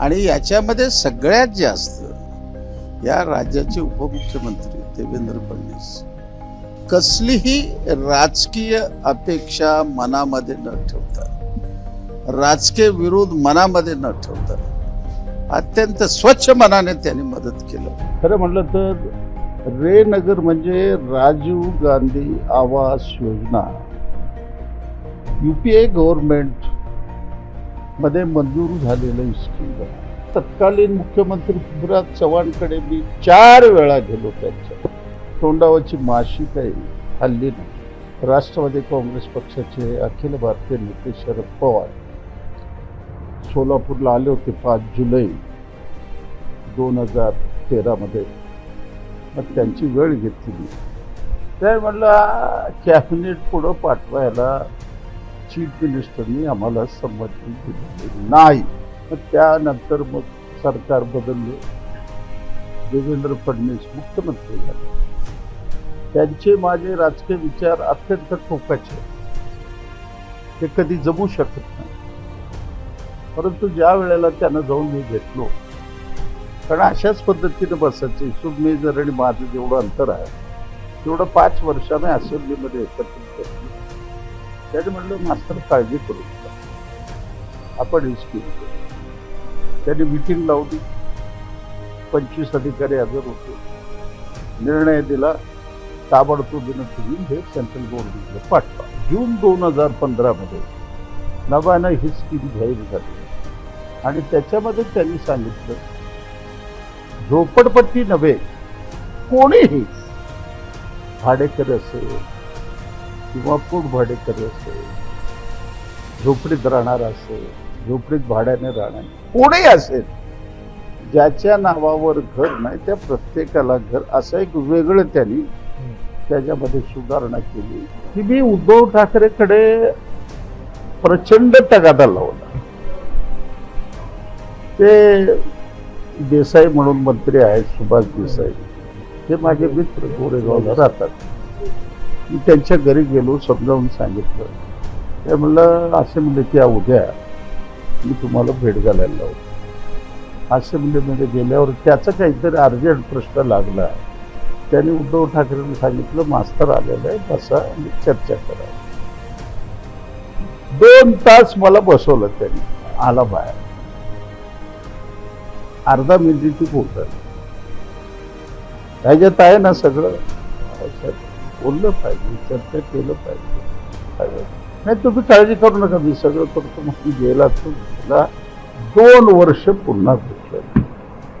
आणि याच्यामध्ये सगळ्यात जास्त या राज्याचे उपमुख्यमंत्री देवेंद्र फडणवीस. कसलीही राजकीय अपेक्षा मनामध्ये न ठेवता राजकीय विरोध मनामध्ये न ठेवता अत्यंत स्वच्छ मनाने त्यांनी मदत केलं. खरं म्हटलं तर रे नगर म्हणजे राजीव गांधी आवास योजना. युपीए गव्हर्नमेंट मध्ये मंजूर झालेलं इस्किंग तत्कालीन मुख्यमंत्री पृथ्वीराज चव्हाणकडे मी चार वेळा गेलो त्यांच्या. तोंडावरची माशी काही हल्ली नाही. राष्ट्रवादी काँग्रेस पक्षाचे अखिल भारतीय नेते शरद पवार. सोलापूरला आले होते पाच जुलै दोन हजार तेरामध्ये. मग त्यांची वेळ घेतली मी. त्या म्हणलं कॅबिनेट पुढं पाठवायला चीफ मिनिस्टरनी आम्हाला संमती दिलेली नाही. मग त्यानंतर मग सरकार बदलले. देवेंद्र फडणवीस मुख्यमंत्री झाले. त्यांचे माझे राजकीय विचार अत्यंत टोकाचे ते कधी जमू शकत नाही. परंतु ज्या वेळेला त्यांना जाऊन मी भेटलो कारण अशाच पद्धतीने बसायचे सुमेजर आणि माझं जेवढं अंतर आहे तेवढं पाच वर्षाने असेंब्लीमध्ये एकत्रित त्याचं त्याने म्हणलं मास्तर काळजी करू नका. आपण ही त्यांनी मिटिंग लावली. पंचवीस अधिकारी हजर होते. निर्णय दिला ताबडतोबीनं तुम्ही हे सेंट्रल बोर्डिंगला पाठवा. जून दोन हजार पंधरामध्ये नव्यानं ही स्कीम जाहीर झाली. आणि त्याच्यामध्ये त्यांनी सांगितलं झोपडपट्टी नव्हे कोणीही भाडेकरी असेल किंवा पोट भाडेकरी असेल झोपडीत राहणार असेल झोपडीत भाड्याने राहणार कोणी असेल ज्याच्या नावावर घर नाही त्या प्रत्येकाला घर असं एक वेगळं त्यांनी त्याच्यामध्ये सुधारणा केली. की मी उद्धव ठाकरेकडे प्रचंड तगादा लावला. ते देसाई म्हणून मंत्री आहेत सुभाष देसाई. ते माझे मित्र गोरेगावला राहतात. मी त्यांच्या घरी गेलो समजावून सांगितलं. ते म्हणलं असे म्हणले की उद्या मी तुम्हाला भेट घालायला लावतो. असेंब्लीमध्ये म्हणजे गेल्यावर त्याचा काहीतरी अर्जंट प्रश्न लागला. त्याने उद्धव ठाकरेंनी सांगितलं मास्तर आलेलं आहे बसा आणि चर्चा करा. दोन तास मला बसवलं त्यांनी आला बाहेर. अर्धा मिनिटी बोलतात त्याच्यात आहे ना सगळं? बोललं पाहिजे चर्चा केलं पाहिजे. नाही तुम्ही काळजी करू नका मी सगळं करतो मग गेला तुला दोन वर्ष पुन्हा भेटलं